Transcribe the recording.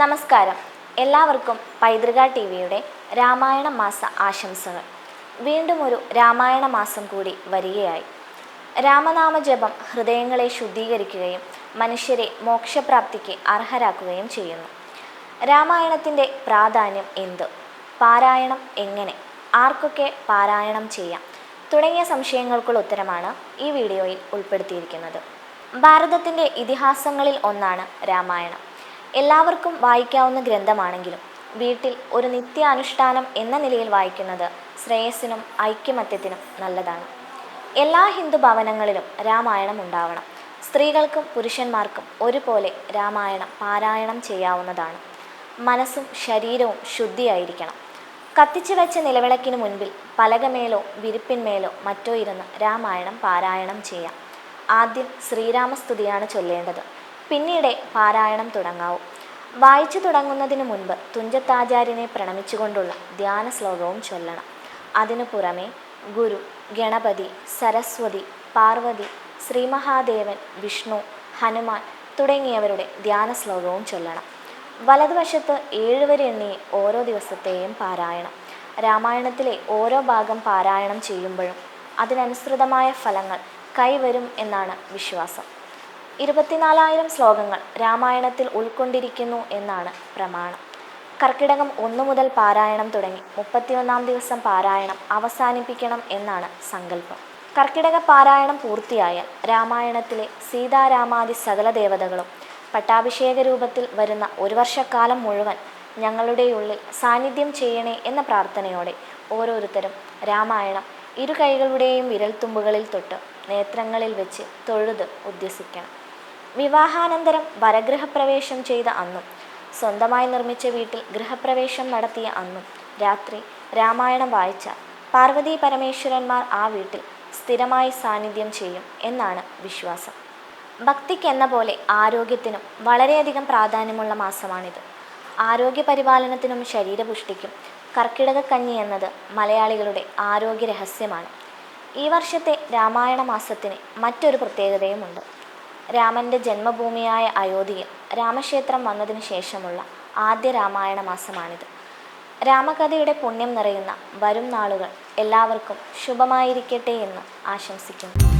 നമസ്കാരം. എല്ലാവർക്കും പൈതൃക ടി വിയുടെ രാമായണ മാസ ആശംസകൾ. വീണ്ടും ഒരു രാമായണ മാസം കൂടി വരികയായി. രാമനാമ ജപം ഹൃദയങ്ങളെ ശുദ്ധീകരിക്കുകയും മനുഷ്യരെ മോക്ഷപ്രാപ്തിക്ക് അർഹരാക്കുകയും ചെയ്യുന്നു. രാമായണത്തിന്റെ പ്രാധാന്യം എന്ത്? പാരായണം എങ്ങനെ? ആർക്കൊക്കെ പാരായണം ചെയ്യാം? തുടങ്ങിയ സംശയങ്ങൾക്കുള്ള ഉത്തരമാണ് ഈ വീഡിയോയിൽ ഉൾപ്പെടുത്തിയിരിക്കുന്നത്. ഭാരതത്തിന്റെ ഇതിഹാസങ്ങളിൽ ഒന്നാണ് രാമായണം. എല്ലാവർക്കും വായിക്കാവുന്ന ഗ്രന്ഥമാണെങ്കിലും വീട്ടിൽ ഒരു നിത്യാനുഷ്ഠാനം എന്ന നിലയിൽ വായിക്കുന്നത് ശ്രേയസ്സിനും ഐക്യമത്യത്തിനും നല്ലതാണ്. എല്ലാ ഹിന്ദു ഭവനങ്ങളിലും രാമായണം ഉണ്ടാവണം. സ്ത്രീകൾക്കും പുരുഷന്മാർക്കും ഒരുപോലെ രാമായണം പാരായണം ചെയ്യാവുന്നതാണ്. മനസ്സും ശരീരവും ശുദ്ധിയായിരിക്കണം. കത്തിച്ചു വെച്ച നിലവിളക്കിന് മുൻപിൽ പലകമേലോ വിരിപ്പിന്മേലോ മറ്റോ ഇരുന്ന് രാമായണം പാരായണം ചെയ്യാം. ആദ്യം ശ്രീരാമസ്തുതിയാണ് ചൊല്ലേണ്ടത്. പിന്നീട് പാരായണം തുടങ്ങാവൂ. വായിച്ചു തുടങ്ങുന്നതിന് മുൻപ് തുഞ്ചത്താചാര്യനെ പ്രണമിച്ചുകൊണ്ടുള്ള ധ്യാന ശ്ലോകവും ചൊല്ലണം. അതിനു പുറമെ ഗുരു ഗണപതി സരസ്വതി പാർവതി ശ്രീ മഹാദേവൻ വിഷ്ണു ഹനുമാൻ തുടങ്ങിയവരുടെ ധ്യാന ശ്ലോകവും ചൊല്ലണം. വലതുവശത്ത് ഏഴുവരെ എണ്ണി ഓരോ ദിവസത്തെയും പാരായണം. രാമായണത്തിലെ ഓരോ ഭാഗം പാരായണം ചെയ്യുമ്പോഴും അതിനനുസൃതമായ ഫലങ്ങൾ കൈവരും എന്നാണ് വിശ്വാസം. ഇരുപത്തിനാലായിരം ശ്ലോകങ്ങൾ രാമായണത്തിൽ ഉൾക്കൊണ്ടിരിക്കുന്നു എന്നാണ് പ്രമാണം. കർക്കിടകം ഒന്നു മുതൽ പാരായണം തുടങ്ങി മുപ്പത്തിയൊന്നാം ദിവസം പാരായണം അവസാനിപ്പിക്കണം എന്നാണ് സങ്കല്പം. കർക്കിടക പാരായണം പൂർത്തിയായാൽ രാമായണത്തിലെ സീതാരാമാദി സകല ദേവതകളും പട്ടാഭിഷേക രൂപത്തിൽ വരുന്ന ഒരു വർഷക്കാലം മുഴുവൻ ഞങ്ങളുടെ ഉള്ളിൽ സാന്നിധ്യം ചെയ്യണേ എന്ന പ്രാർത്ഥനയോടെ ഓരോരുത്തരും രാമായണം ഇരു കൈകളുടെയും വിരൽത്തുമ്പുകളിൽ തൊട്ട് നേത്രങ്ങളിൽ വെച്ച് തൊഴുത് ഉദ്യസിക്കണം. വിവാഹാനന്തരം വരഗൃഹപ്രവേശം ചെയ്ത അന്നും സ്വന്തമായി നിർമ്മിച്ച വീട്ടിൽ ഗൃഹപ്രവേശം നടത്തിയ അന്നും രാത്രി രാമായണം വായിച്ച പാർവതി പരമേശ്വരന്മാർ ആ വീട്ടിൽ സ്ഥിരമായി സാന്നിധ്യം ചെയ്യും എന്നാണ് വിശ്വാസം. ഭക്തിക്കെന്ന പോലെ ആരോഗ്യത്തിനും വളരെയധികം പ്രാധാന്യമുള്ള മാസമാണിത്. ആരോഗ്യ പരിപാലനത്തിനും ശരീരപുഷ്ടിക്കും കർക്കിടക കഞ്ഞി എന്നത് മലയാളികളുടെ ആരോഗ്യ രഹസ്യമാണ്. ഈ വർഷത്തെ രാമായണ മാസത്തിന് മറ്റൊരു പ്രത്യേകതയുമുണ്ട്. രാമന്റെ ജന്മഭൂമിയായ അയോധ്യയിൽ രാമക്ഷേത്രം വന്നതിന് ശേഷമുള്ള ആദ്യ രാമായണ മാസമാണിത്. രാമകഥയുടെ പുണ്യം നിറയുന്ന വരും നാളുകൾ എല്ലാവർക്കും ശുഭമായിരിക്കട്ടെ എന്ന് ആശംസിക്കുന്നു.